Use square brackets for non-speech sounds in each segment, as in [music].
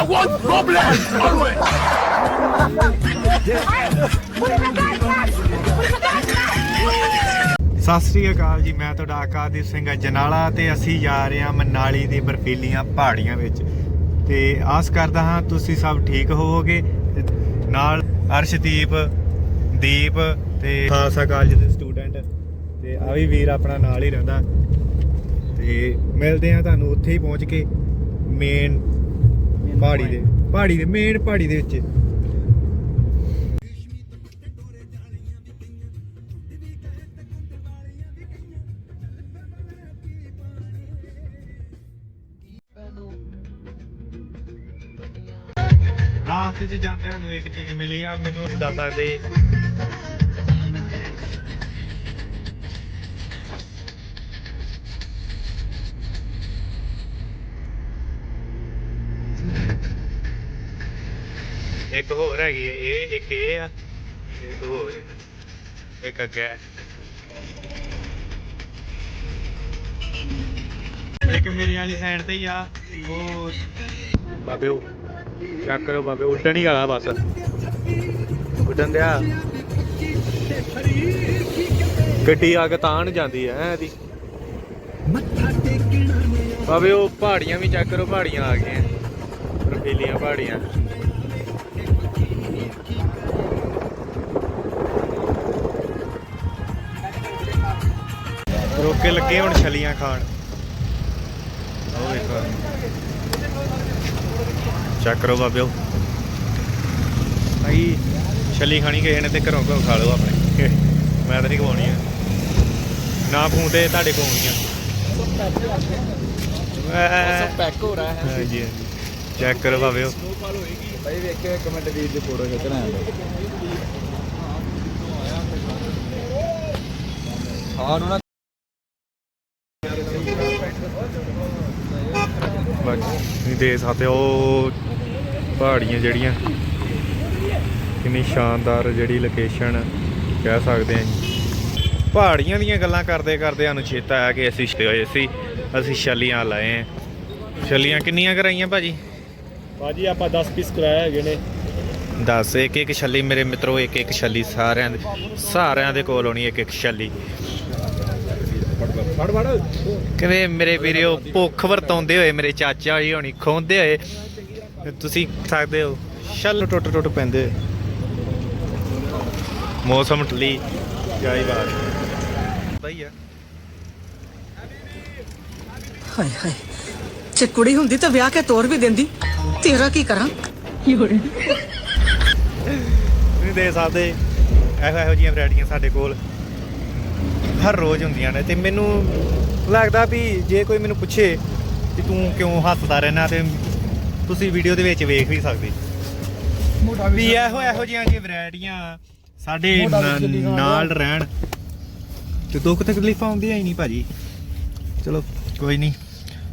I want problems always. Sat Sri ਅਕਾਲ ਜੀ, ਮੈਂ ਤੁਹਾਡਾ ਆਕਾਦੀਪ ਸਿੰਘ ਜਨਾਲਾ ਤੇ ਅਸੀਂ ਜਾ ਰਹੇ ਹਾਂ ਮਨਾਲੀ ਦੀ ਬਰਫੀਲੀਆਂ ਪਹਾੜੀਆਂ ਵਿੱਚ। ਤੇ ਆਸ ਕਰਦਾ ਹਾਂ ਤੁਸੀਂ ਸਭ ਠੀਕ ਹੋਵੋਗੇ। ਨਾਲ ਅਰਸ਼ਦੀਪ, ਦੀਪ ਤੇ ਖਾਲਸਾ ਕਾਲਜ ਦੇ ਸਟੂਡੈਂਟ ਤੇ ਆ ਵੀ ਵੀਰ ਆਪਣਾ ਨਾਲ ਹੀ ਰਹਿੰਦਾ। ਤੇ ਮਿਲਦੇ ਹਾਂ ਤੁਹਾਨੂੰ ਉੱਥੇ ਹੀ ਪਹੁੰਚ ਕੇ। ਮੇਨ ਪਹਾੜੀ ਦੇ ਪਹਾੜੀ ਦੇ ਮੇਨ ਪਹਾੜੀ ਦੇ ਵਿੱਚ। ਰਾਸਤੇ 'ਚ ਜਾਂਦਿਆਂ ਨੂੰ ਇੱਕ ਚੀਜ਼ ਮਿਲੀ ਆ ਮੈਨੂੰ ਦੱਸ ਸਕਦੇ ਇੱਕ ਹੋਰ ਹੈਗੀ ਹੈ, ਇਹ ਇੱਕ ਇਹ ਆ ਇੱਕ ਹੋਰ ਇੱਕ ਅੱਗੇ ਹੈ। ਇੱਕ ਮੇਰੀ ਵਾਲੀ ਸਾਈਡ ਤੇ ਹੀ ਆ ਉਹ ਬਾਬੇ ਉਹ ਚੱਕ ਕਰੋ ਬਾਬੇ ਉੱਡਣ ਹੀ ਵਾਲਾ ਬਸ। ਉੱਡਣ ਦਿਆ। ਗੱਡੀ ਆ ਕੇ ਤਾਂ ਨੂੰ ਜਾਂਦੀ ਐ ਇਹਦੀ ਬਾਬੇ ਉਹ ਪਹਾੜੀਆਂ ਵੀ ਚੈੱਕ ਕਰੋ ਪਹਾੜੀਆਂ ਆ ਗਈਆਂ। ਰਫੀਲੀਆਂ ਪਹਾੜੀਆਂ। ਲੋਕੇ ਲੱਗੇ ਹੁਣ ਛਲੀਆਂ ਖਾਣ। ਉਹ ਵੇਖੋ। ਚੈੱਕ ਕਰੋ ਭਾਈ ਛਲੀ ਖਾਣੀ ਕਿਸੇ ਨੇ ਤੇ ਘਰੋਂ ਘਰੋਂ ਖਾ ਲਓ ਆਪਣੇ। ਮੈਂ ਤਾਂ ਨਹੀਂ ਖਵਾਉਣੀ ਆ। ਨਾ ਫੋਨ ਤੁਹਾਡੇ ਕੋਲ ਆਉਣੀ ਆ। ਸਭ ਪੈਕ ਹੋ ਰਹਾ ਹੈ। ਹਾਂਜੀ ਹਾਂਜੀ। ਚੈੱਕ ਕਰੋ ਬਾਬਿਓ। ਭਾਈ ਵੇਖਿਓ ਇੱਕ ਮਿੰਟ ਵੀਰ ਦੀ ਫੋਟੋ ਖਿੱਚਣਾ ਹੈ ਆਹ ਨੂੰ ਬਾਕੀ ਦੇ ਸਕਦੇ ਹੋ ਉਹ ਪਹਾੜੀਆਂ ਜਿਹੜੀਆਂ ਕਿੰਨੀ ਸ਼ਾਨਦਾਰ ਜਿਹੜੀ ਲੋਕੇਸ਼ਨ ਕਹਿ ਸਕਦੇ ਹਾਂ ਜੀ। ਪਹਾੜੀਆਂ ਦੀਆਂ ਗੱਲਾਂ ਕਰਦੇ ਕਰਦੇ ਸਾਨੂੰ ਚੇਤਾ ਆਇਆ ਕਿ ਅਸੀਂ ਹੋਏ ਸੀ ਅਸੀਂ ਛੱਲੀਆਂ ਲਾਏ ਆ। ਛੱਲੀਆਂ ਕਿੰਨੀਆਂ ਕਰਾਈਆਂ ਭਾਜੀ? ਭਾਜੀ ਆਪਾਂ 10 ਪੀਸ ਕਰਾਇਆ ਹੈਗੇ ਨੇ। 10 ਇੱਕ ਇੱਕ ਛੱਲੀ ਮੇਰੇ ਮਿੱਤਰੋ ਇੱਕ ਇੱਕ ਛੱਲੀ ਸਾਰਿਆਂ ਦੇ ਸਾਰਿਆਂ ਦੇ ਕੋਲ ਹੋਣੀ ਇੱਕ ਇੱਕ ਛੱਲੀ। ਕਿਵੇਂ ਮੇਰੇ ਵੀਰਿਓ ਭੁੱਖ ਵਰਤਾਉਂਦੇ ਹੋਏ ਮੇਰੇ ਚਾਚਾ ਜੀ ਹੋਣੀ ਖੋਂਦੇ ਹੋਏ ਤੁਸੀਂ ਸਕਦੇ ਹੋ। ਛੱਲ ਟੁੱਟ ਟੁੱਟ ਪੈਂਦੇ। ਮੌਸਮ ਠਲੀ ਜਾਈ ਬਾਤ ਭਈਆ ਹਾਏ ਹਾਏ ਜੇ ਕੁੜੀ ਹੁੰਦੀ ਤਾਂ ਵਿਆਹ ਕੇ ਤੋਰ ਵੀ ਦਿੰਦੀ। ਤੇਰਾ ਕੀ ਕਰਾਂ? ਤੁਸੀਂ ਦੇ ਸਕਦੇ ਇਹੋ ਇਹੋ ਜਿਹੀਆਂ ਵੈਰਾਈਟੀਆਂ ਸਾਡੇ ਕੋਲ। ਹਰ ਰੋਜ਼ ਹੁੰਦੀਆਂ ਨੇ ਤੇ ਮੈਨੂੰ ਲੱਗਦਾ ਵੀ ਜੇ ਕੋਈ ਮੈਨੂੰ ਪੁੱਛੇ ਕਿ ਤੂੰ ਕਿਉਂ ਹੱਸਦਾ ਰਹਿਣਾ ਤੇ ਤੁਸੀਂ ਵੀਡੀਓ ਦੇ ਵਿੱਚ ਵੇਖ ਵੀ ਸਕਦੇ। ਵੀ ਇਹੋ ਇਹੋ ਜਿਹੀਆਂ ਜੀ ਵੈਰਾਈਟੀਆਂ ਸਾਡੇ ਨਾਲ ਰਹਿਣ ਤੇ ਦੁੱਖ ਤਕਲੀਫਾਂ ਆਉਂਦੀਆਂ ਹੀ ਨਹੀਂ ਭਾਜੀ। ਚਲੋ ਕੋਈ ਨਹੀਂ।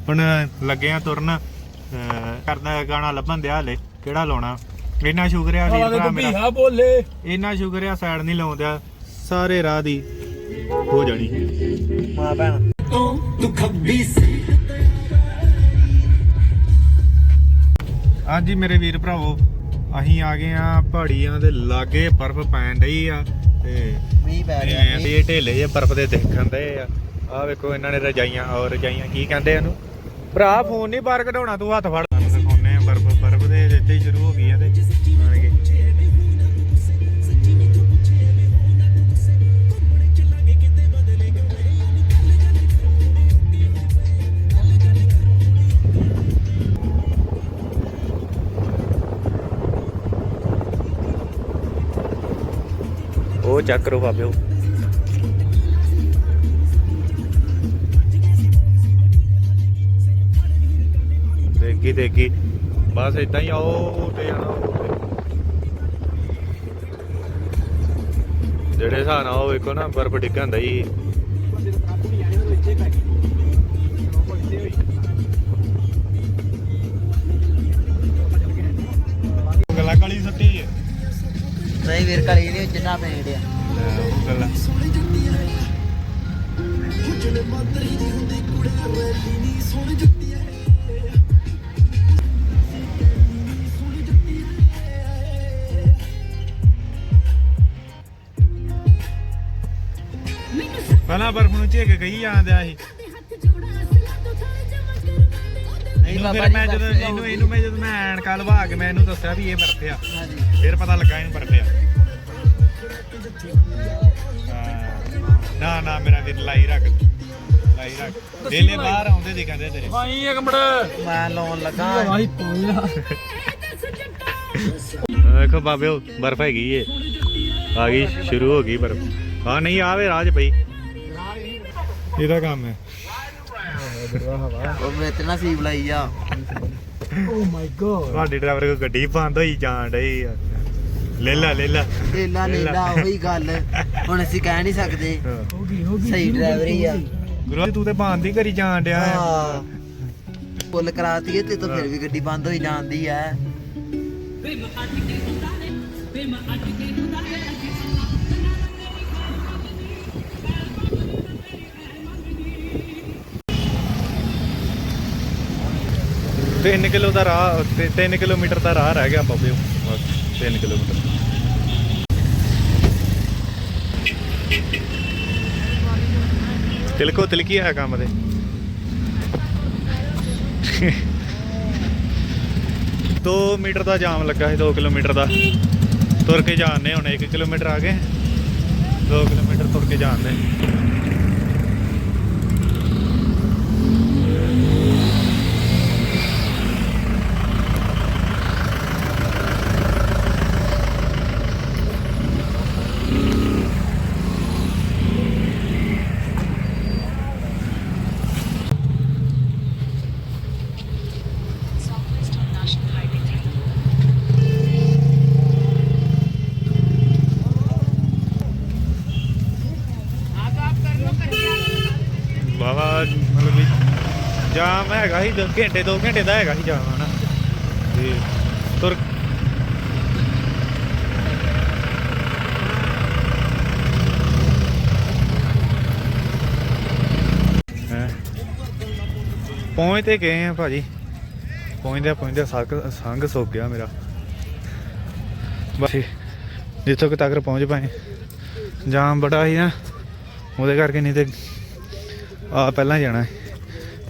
ਹੁਣ ਲੱਗੇ ਆ ਤੁਰਨ। ਕਰਦਾ ਗਾਣਾ ਲੱਭਣ ਦਿਆ ਹਲੇ। ਕਿਹੜਾ ਲਾਉਣਾ? ਇੰਨਾ ਸ਼ੁਕਰ ਆ ਵੀਰ ਭਰਾ ਮੇਰਾ। ਬੋਲੇ। ਇੰਨਾ ਸ਼ੁਕਰ ਆ ਸਾਈਡ ਨਹੀਂ ਲਾਉਂਦਿਆ। ਸਾਰੇ ਰਾਹ ਦੀ ਹੋ ਜਾਣੀ। ਮਾਂ ਭੈਣ। ਹਾਂਜੀ ਮੇਰੇ ਵੀਰ ਭਰਾਵੋ ਅਸੀਂ ਆ ਗਏ ਆ ਪਹਾੜੀਆਂ ਦੇ ਲਾਗੇ ਬਰਫ਼ ਪੈਣ ਡਈ ਆ ਤੇ ਮੀਂਹ ਪੈ ਇਹ ਵੀ ਢੇਲੇ ਜੇ ਬਰਫ਼ ਦੇ ਦੇਖਣ ਦੇ ਆ। ਆ ਵੇਖੋ ਇਹਨਾਂ ਨੇ ਰਜਾਈਆਂ ਔਰ ਰਜਾਈਆਂ ਕੀ ਕਹਿੰਦੇ ਇਹਨੂੰ? ਭਰਾ ਫੋਨ ਨਹੀਂ ਬਾਹਰ ਕਢਾਉਣਾ ਤੂੰ ਹੱਥ ਫੜ। ਦਿਖਾਉਨੇ ਆ ਬਰਫ਼ ਬਰਫ਼ ਦੇ ਹੀ ਸ਼ੁਰੂ ਉਹ ਚੈੱਕ ਕਰੋ ਬਾਬਿਓ ਦੇਖੀ ਦੇਖੀ। ਬਸ ਇਦਾਂ ਹੀ ਆਓ ਤੇ ਜਾਣਾ। ਜਿਹੜੇ ਹਿਸਾਬ ਨਾਲ ਉਹ ਵੇਖੋ ਨਾ ਬਰਫ਼ ਡਿੱਗਣ ਦਾ ਹੀ ਗੱਲਾਂ ਕਾਲੀ ਸੁੱਟੀ ਹੈ ਨਹੀਂ ਵੀਰ ਕਲੀ ਪਹਿਲਾਂ ਬਰਫ ਨੂੰ ਝੇਕ ਗਈ ਆ ਸੀ ਇਹਨੂੰ ਮੈਂ ਜਦੋਂ ਇਹਨੂੰ ਇਹਨੂੰ ਮੈਂ ਜਦੋਂ ਮੈਂ ਐਨਕਾ ਲਵਾ ਕੇ ਮੈਂ ਇਹਨੂੰ ਦੱਸਿਆ ਵੀ ਇਹ ਬਰਫ ਆ। ਫਿਰ ਪਤਾ ਲੱਗਾ ਇਹਨੂੰ ਬਰਫ ਆ। ਹਾਂ। ਨਾ ਨਾ ਮੇਰਾ ਵੀਰ ਲਾਈ ਰੱਖ। ਲਾਈ ਰੱਖ। ਡੇਲੇ ਬਾਹਰ ਆਉਂਦੇ ਦਿਖਾਂਦੇ ਤੇਰੇ। ਭਾਈ ਇੱਕ ਮਿੰਟ ਮੈਂ ਲਾਉਣ ਲੱਗਾ। ਭਾਈ ਪੋਇਆ। ਵੇਖੋ ਬਾਬੇ ਬਰਫ ਹੈਗੀ ਏ। ਆ ਗਈ ਸ਼ੁਰੂ ਹੋ ਗਈ ਬਰਫ। ਆ ਨਹੀਂ ਆਵੇ ਰਾਜ ਪਈ ਇਹਦਾ ਕੰਮ ਹੈ। ਉਹ ਮੇਰੇ ਤੇ ਨਾ ਸੀਬ ਲਾਈ ਆ। ਓ ਮਾਈ ਗੋਡ ਤੁਹਾਡੇ ਡਰਾਈਵਰ ਕੋ ਗੱਡੀ ਬੰਦ ਹੋਈ ਜਾਣ ਡਈ ਆ? ਲੈ ਲਾ ਲੈ। ਲਾ ਨੀਲਾ ਨੀਲਾ ਉਹੀ ਗੱਲ। ਹੁਣ ਅਸੀਂ ਕਹਿ ਨਹੀਂ ਸਕਦੇ। ਸਹੀ ਡਰਾਈਵਰ ਹੀ ਆ। ਗੁਰੂ ਤੂੰ ਤੇ ਬੰਦ ਹੀ ਕਰੀ ਜਾਣ ਡਿਆ ਹੈ। ਹਾਂ। ਪੁੱਲ ਕਰਾਤੀ ਤੇ ਤਾਂ ਫਿਰ ਵੀ ਗੱਡੀ ਬੰਦ ਹੋਈ ਜਾਂਦੀ ਐ ਤਿੰਨ ਕਿਲੋ ਦਾ ਰਾਹ 3 ਕਿਲੋਮੀਟਰ ਦਾ ਰਾਹ ਰਹਿ ਗਿਆ ਬਾਬੇ। ਬਸ 3 ਕਿਲੋਮੀਟਰ। ਤਿਲਕੋ, ਤਿਲਕੀ ਹੈ ਕੰਮ ਦੇ। ਦੋ ਮੀਟਰ ਦਾ ਜਾਮ ਲੱਗਾ ਸੀ 2 ਕਿਲੋਮੀਟਰ ਦਾ। ਤੁਰ ਕੇ ਜਾਣਦੇ ਹੁਣ 1 ਕਿਲੋਮੀਟਰ ਆ ਗਏ। 2 ਕਿਲੋਮੀਟਰ ਤੁਰ ਕੇ ਜਾਣਦੇ ਬਾਬਾ ਮਤਲਬ ਵੀ ਜਾਮ ਹੈਗਾ ਸੀ 2 ਘੰਟੇ, ਦੋ ਘੰਟੇ ਦਾ ਹੈਗਾ ਸੀ ਜਾਮ ਹਨਾ। ਤੇ ਤੁਰ ਪਹੁੰਚ ਤੇ ਗਏ ਆ ਭਾਜੀ। ਪਹੁੰਚਦੇ ਪਹੁੰਚਦੇ ਸੰਗ ਸੰਗ ਸੁੱਕ ਗਿਆ ਮੇਰਾ। ਬਸ ਜਿੱਥੋਂ ਤੱਕ ਪਹੁੰਚ ਪਾਏ। ਜਾਮ ਬੜਾ ਸੀ ਨਾ। ਉਹਦੇ ਕਰਕੇ ਨਹੀਂ ਤੇ ਆ ਪਹਿਲਾਂ ਜਾਣਾ ਹੈ।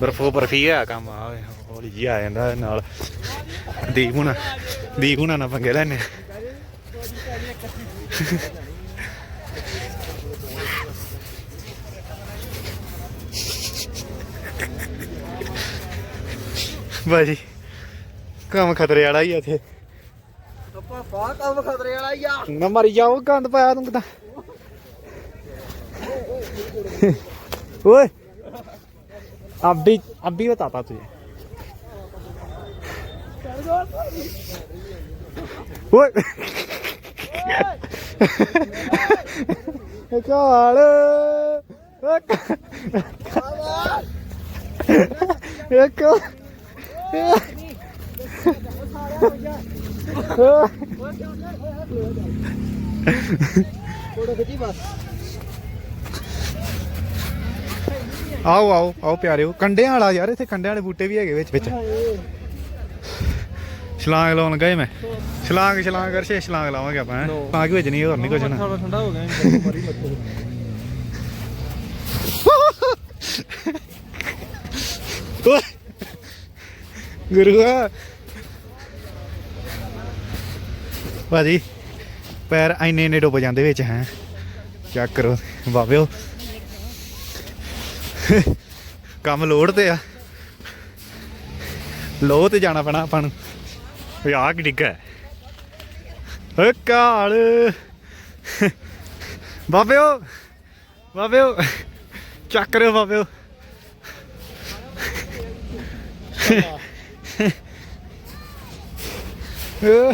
ਬਰਫੋ ਬਰਫੀ ਆ ਕੰਮ ਆ ਓਏ, ਹੌਲੀ ਜੀ ਆ ਜਾਂਦਾ ਇਹ ਨਾਲ। ਦੀਪ ਹੁਣਾ ਦੀਪ ਹੁਣਾ ਨਾ ਪੰਗੇ ਲੈਣੇ ਬਾਜੀ ਕੰਮ ਖਤਰੇ ਵਾਲਾ ਹੀ ਆ ਇੱਥੇ। ਪਾਪਾ ਕੰਮ ਖਤਰੇ ਵਾਲਾ ਹੀ ਆ। ਨਾ ਮਰ ਜਾਓ ਗੰਦ ਪਾਇਆ ਤੂੰ ਕਿਦਾਂ? ओए अभी अभी बताता तुझे काल एक फोटो खींची बस ਆਓ ਆਓ ਆਓ ਪਿਆਰਿਓ। ਕੰਡਿਆਂ ਵਾਲਾ ਯਾਰ ਇੱਥੇ ਕੰਡਿਆਂ ਵਾਲੇ ਬੂਟੇ ਵੀ ਹੈਗੇ ਵਿੱਚ ਵਿੱਚ। ਛਲਾਂਗ ਲਾਉਣ ਗਏ ਮੈਂ। ਛਲਾਂਗ ਛਲਾਂਗ ਕਰਸ਼ੇ ਛਲਾਂਗ ਲਾਵਾਂਗੇ ਆਪਾਂ ਹੈਂ। ਛਲਾਂਗ ਵਿੱਚ ਨਹੀਂ ਹੋਰ ਨਹੀਂ ਕੁਛ ਨਾ। ਥੋੜਾ ਠੰਡਾ ਹੋ ਗਿਆ ਮਰੀ ਮੱਤ ਓਏ ਗੁਰੂਆ ਭਾਜੀ ਪੈਰ ਐਨੇ ਐਨੇ ਡੁੱਬ ਜਾਂਦੇ ਵਿੱਚ ਹੈ। ਚੈੱਕ ਕਰੋ। ਬਾਬਿਓ ਕੰਮ ਲੋੜ ਤੇ ਆ। ਲੋ ਤੇ ਜਾਣਾ ਪੈਣਾ ਆਪਾਂ ਨੂੰ। ਓਏ ਆਹ ਕੀ ਡਿੱਗਾ ਹੈ? ਓਏ ਕਾਲ। ਬਾਬਿਓ ਬਾਬਿਓ ਚੱਕ ਰਿਓ ਬਾਬਿਓ। ਓਏ।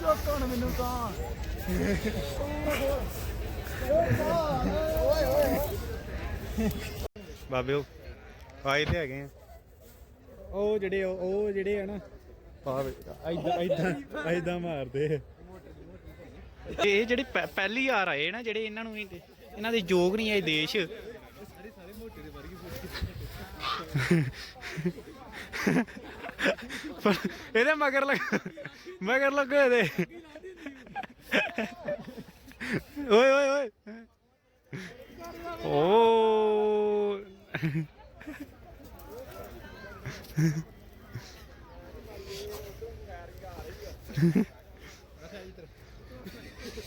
ਚੋਕਣ ਮੈਨੂੰ ਤਾਂ ਓਏ ਓਏ ਬਾਬੇ ਆਏ ਤੇ ਹੈਗੇ ਆ। ਉਹ ਜਿਹੜੇ ਉਹ ਜਿਹੜੇ ਆ ਨਾ ਪਾਵੇ ਇਦਾਂ ਇਦਾਂ ਇਦਾਂ ਮਾਰਦੇ ਆ। ਇਹ ਜਿਹੜੇ ਪਹਿਲੀ ਵਾਰ ਆਏ ਨਾ, ਜਿਹੜੇ ਇਹਨਾਂ ਨੂੰ ਇਹਨਾਂ ਦੇ ਯੋਗ ਨਹੀਂ ਆਏ ਦੇਸ਼। ਇਹਦੇ ਮਗਰ ਲੱਗ, ਮਗਰ ਲੱਗੋ ਇਹਦੇ। ਓਏ ਓਏ ਓਏ। ਓ। や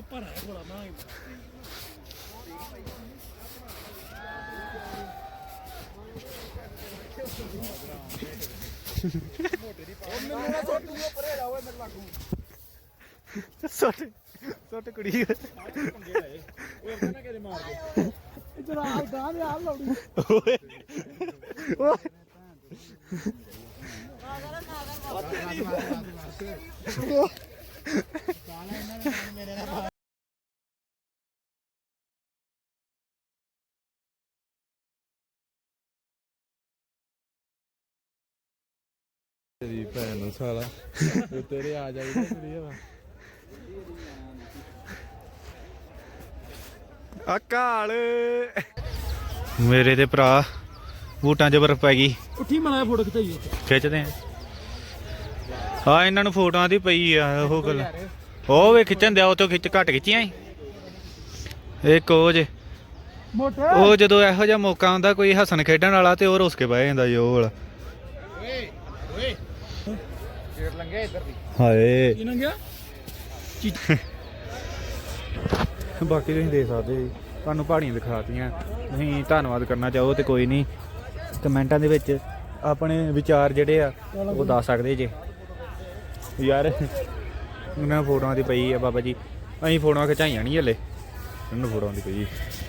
っぱりほら前も。ਮੈਨੂੰ ਨਾ ਸੁੱਟ ਦੂਗਾ ਪਰੇ ਲਾ ਓਏ ਮੇਰੇ ਲਾਗੂ ਸੁੱਟ ਸੁੱਟ ਕੁੜੀ ਪੰਗੇ ਲਏ ਓਏ ਨਾ ਕਿਹਦੇ ਮਾਰ ਦੇ ਜਰਾ ਆਹ ਗਾਂ ਦੇ ਆਹ ਲਾਉਣੀ। ਓਏ। ਓਏ। ਤੇਰੀ ਭੈਣ ਨੂੰ ਸਾਲਾ। ਇਹ ਤੇਰੇ ਆ ਜਾਈਦਾ ਤੇਰੀ ਹਵਾ ਅਕਾਲ ਮੇਰੇ ਤੇ ਭਰਾ ਬੂਟਾਂ 'ਚ ਬਰਫ਼ ਪੈ ਗਈ। ਉੱਠੀ ਮਨਾ ਫੋਟੋ ਖਿਚਾਈਏ ਖਿੱਚਦੇ ਆ। ਆ ਇਹਨਾਂ ਨੂੰ ਫੋਟੋਆਂ ਦੀ ਪਈ ਆ ਉਹ ਗੱਲ। ਉਹ ਵੇ ਖਿੱਚਣ ਦਿਆ ਉਹ ਤੋਂ ਖਿੱਚ ਘੱਟ ਖਿੱਚੀਆਂ ਈ। ਇੱਕ ਉਹ ਜੇ ਮੋਟੇ? ਉਹ ਜਦੋਂ ਇਹੋ ਜਿਹਾ ਮੌਕਾ ਆਉਂਦਾ ਕੋਈ ਹੱਸਣ ਖੇਡਣ ਵਾਲਾ ਤੇ ਉਹ ਰੁੱਸ ਕੇ ਬਹਿ ਜਾਂਦਾ ਜੀ ਵਾਲਾ। ਹਾਏ। ਕੀ ਨੰਗਿਆ ਬਾਕੀ ਤੁਸੀਂ ਦੇਖ ਸਕਦੇ ਜੀ ਤੁਹਾਨੂੰ ਪਹਾੜੀਆਂ ਦਿਖਾਤੀਆਂ। ਤੁਸੀਂ ਧੰਨਵਾਦ ਕਰਨਾ ਚਾਹੋ ਤੇ ਕੋਈ ਨਹੀਂ। ਕਮੈਂਟਾਂ ਦੇ ਵਿੱਚ ਆਪਣੇ ਵਿਚਾਰ ਜਿਹੜੇ ਆ ਉਹ ਦੱਸ ਸਕਦੇ ਜੇ। ਯਾਰ। ਉਹਨਾਂ ਫੋਟੋਆਂ ਦੀ ਪਈ ਆ ਬਾਬਾ ਜੀ। ਅਸੀਂ ਫੋਟੋਆਂ ਖਿਚਾਈਆਂ ਨਹੀਂ ਹਲੇ। ਇਹਨਾਂ ਫੋਟੋਆਂ ਦੀ ਪਈ।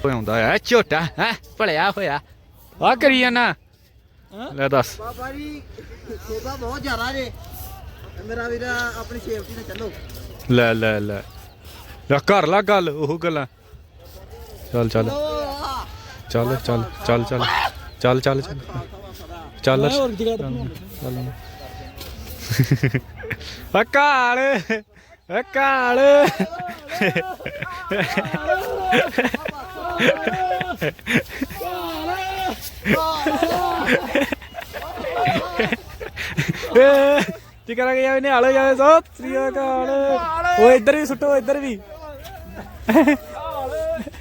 ਉਹ ਆਉਂਦਾ ਹੈ ਝੋਟਾ ਹੈ? ਭਲਿਆ ਹੋਇਆ। ਆ ਕਰੀ ਜਾਣਾ ਲੈ ਦੱਸ। ਬਾਬਾ ਜੀ ਸੇਵਾ ਬਹੁਤ ਜ਼ਿਆਦਾ ਜੇ। ਮੇਰਾ ਵੀਰ ਆਪਣੀ ਸੇਫਟੀ ਨਾਲ ਚੱਲੋ। ਲੈ ਲੈ ਲੈ। ਲੈ ਕਰ ਲਾ ਗੱਲ ਉਹ ਗੱਲਾਂ। ਚੱਲ ਚੱਲ। ਚੱਲ ਚੱਲ ਚੱਲ ਚੱਲ ਚੱਲ। ਚੱਲ ਚੱਲ ਚੱਲ। ਹੋਰ ਜਗ੍ਹਾ ਕਾਲ ਚੱਲ ਅਕਾਲ ਅਕਾਲ ਕੀ ਕਰਾਂਗੇ ਯਾਰ, ਇਹਨੇ ਹਾਲੇ ਜਾਵੇ ਸੋ ਸ੍ਰੀ ਅਕਾਲ। ਓਏ ਇੱਧਰ ਵੀ ਸੁੱਟੋ, ਇੱਧਰ ਵੀ।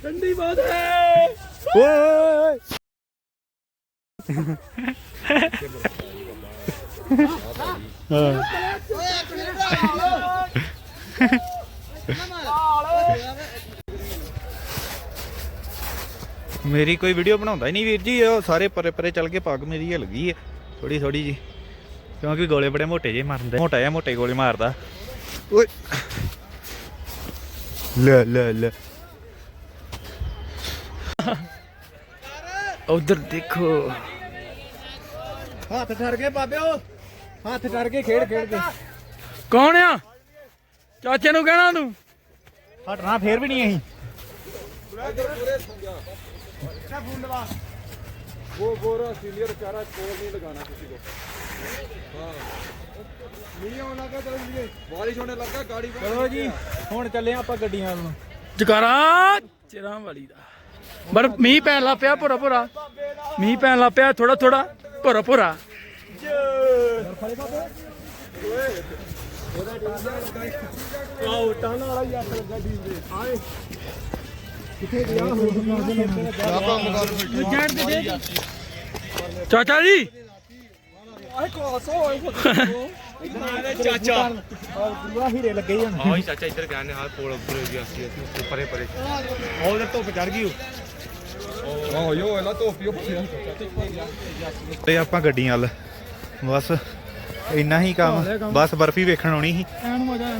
ਠੰਡੀ ਬਾਤ ਹੈ ਓਏ। ਹਾਂ। [laughs] ਮੇਰੀ ਕੋਈ ਵੀਡੀਓ ਬਣਾਉਂਦਾ ਹੀ ਨਹੀਂ ਵੀਰ ਜੀ, ਉਹ ਸਾਰੇ ਪਰੇ ਪਰੇ ਚੱਲ ਕੇ ਪੱਗ ਮੇਰੀ ਹਿਲ ਹੈ ਥੋੜੀ ਥੋੜੀ ਜੀ ਕਿਉਂਕਿ ਗੋਲੇ ਬੜੇ ਮੋਟੇ ਜੇ ਮਾਰਦੇ ਮੋਟਾ ਜਿਹਾ ਮੋਟੇ ਗੋਲੇ ਮਾਰਦਾ। ਓਏ। ਲੈ ਲੈ ਲੈ। ਉਧਰ ਦੇਖੋ। ਹੱਥ ਠਰ ਗਏ ਬਾਬਿਓ। ਹੱਥ ਠਰ ਕੇ ਖੇਡ ਖੇਡ ਕੇ। ਕੌਣ ਆ? ਚਾਚੇ ਨੂੰ ਕਹਿਣਾ ਤੂੰ। ਹਟਣਾ ਫੇਰ ਵੀ ਨਹੀਂ ਅਸੀਂ। ਉਹ ਗੋਰਾ ਸੀਨੀਅਰ ਚਾਰਾ ਕੋਲ ਨਹੀਂ ਲਗਾਣਾ ਕਿਸੇ ਲੱਗ ਪਿਆ ਭੋਰਾ ਭੋਰਾ। ਮੀਂਹ ਪੈਣ ਲੱਗ ਪਿਆ ਥੋੜਾ ਥੋੜਾ ਭੋਰਾ ਭੋਰਾ। ਆਓ ਟਾਣਾ ਆਏ ਕਿੱਥੇ ਚਾਚਾ ਜੀ। ਆਏ ਕੋਸੋ ਆਏ ਚਾਚਾ। ਦੂਆ ਹੀਰੇ ਲੱਗੇ ਜਾਂ ਹਾਂ ਹੀ ਚਾਚਾ ਇੱਧਰ ਗਿਆ ਨੇ ਹਾਲ ਕੋਲ ਉੱਪਰ ਹੋ ਗਿਆ ਸੀ ਅਸੀਂ ਪਰੇ ਪਰੇ। ਉਹ ਉਧਰ ਧੁੱਪ ਚੜ ਗਈ ਉਹ ਯੋ ਇਹ ਲਾ ਧੁੱਪ ਯੋ ਤੇ ਆਪਾਂ ਗੱਡੀਆਂ ਵੱਲ ਬਸ। ਇੰਨਾ ਹੀ ਕੰਮ ਬਸ ਬਰਫੀ ਵੇਖਣ ਆਉਣੀ ਸੀ।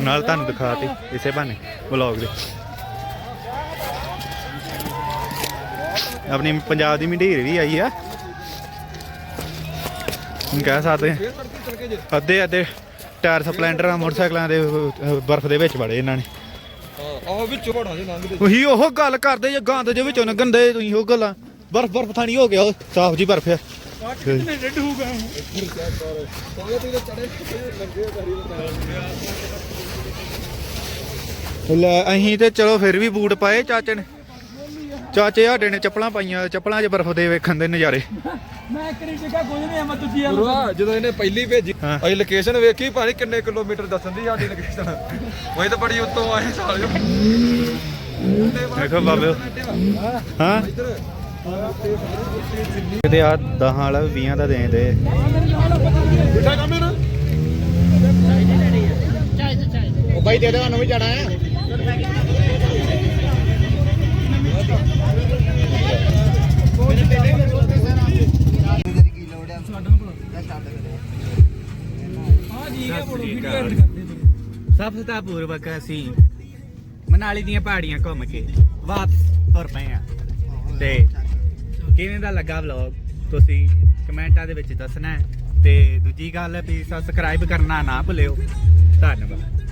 ਨਾਲ ਤੁਹਾਨੂੰ ਦਿਖਾਤੀ ਇਸੇ ਬਹਾਨੇ ਵਲੌਗ ਦੇ। ਆਪਣੀ ਪੰਜਾਬ ਦੀ ਮੰਡੀਰ ਵੀ ਆਈ ਆ। ਹੁਣ ਕਹਿ ਸਕਦੇ ਅੱਧੇ ਅੱਧੇ ਟਾਇਰ ਸਪਲੈਂਡਰਾਂ ਮੋਟਰਸਾਈਕਲਾਂ ਦੇ ਬਰਫ਼ ਦੇ ਵਿੱਚ ਵੜੇ ਇਹਨਾਂ ਨੇ। ਆਹ ਵਿੱਚੋਂ ਪੜਾ ਜੇ ਲੰਘਦੇ। ਉਹੀ ਉਹ ਗੱਲ ਕਰਦੇ ਜੇ ਗੰਦ ਜੇ ਵਿੱਚੋਂ ਲੰਘੰਦੇ ਤੁਸੀਂ ਉਹ ਗੱਲਾਂ। ਬਰਫ਼ ਬਰਫ਼ ਥਾਣੀ ਹੋ ਗਿਆ ਸਾਫ਼ ਜੀ ਬਰਫ਼ ਆ। ਕਿੰਨੇ ਡੱਡ ਲੈ ਅਸੀਂ ਤੇ ਚਲੋ ਫਿਰ ਵੀ ਬੂਟ ਪਾਏ ਚਾਚੇ ਨੇ। ਚਾਚੇ ਸਾਡੇ ਨੇ ਚੱਪਲਾਂ ਪਾਈਆਂ ਚੱਪਲਾਂ 'ਚ ਬਰਫ਼ ਦੇ ਵੇਖਣ ਦੇ ਨਜ਼ਾਰੇ। ਮੈਂ ਕਿਹੜੀ ਜਗ੍ਹਾ ਕੁਝ ਨਹੀਂ ਮੈਂ ਦੂਜੀ ਆ ਗੁਰੂਆ ਜਦੋਂ ਇਹਨੇ ਪਹਿਲੀ ਭੇਜੀ ਹਾਂ। ਅਸੀਂ ਲੋਕੇਸ਼ਨ ਵੇਖੀ ਭਾਵੇਂ ਕਿੰਨੇ ਕਿਲੋਮੀਟਰ ਦੱਸਣ ਦੀ ਸਾਡੀ ਲੋਕੇਸ਼ਨ ਉਹ ਤਾਂ ਬੜੀ ਉੱਤੋਂ ਆਏ ਸਾਲਿਓ। ਦੇਖੋ ਬਾਬੇ। ਹਾਂ। ਇੱਧਰ। ਕਿਤੇ ਆ 10 ਵਾਲਾ 20 ਦਾ ਦੇ ਦੇ। ਬਿਠਾ ਕੰਮ ਨਾ ਉਹ ਬਾਈ ਦੇ ਦੇ ਤੁਹਾਨੂੰ ਵੀ ਜਾਣਾ ਹੈ। ਨੇ ਸਫਲਤਾ ਪੂਰਵਕ ਅਸੀਂ ਮਨਾਲੀ ਦੀਆਂ ਪਹਾੜੀਆਂ ਘੁੰਮ ਕੇ ਵਾਪਸ ਤੁਰ ਪਏ ਆ ਤੇ ਕਿਵੇਂ ਦਾ ਲੱਗਾ ਵਲੌਗ ਤੁਸੀਂ ਕਮੈਂਟਾਂ ਦੇ ਵਿੱਚ ਦੱਸਣਾ ਹੈ ਤੇ ਦੂਜੀ ਗੱਲ ਵੀ ਸਬਸਕ੍ਰਾਈਬ ਕਰਨਾ ਨਾ ਭੁੱਲਿਓ। ਧੰਨਵਾਦ।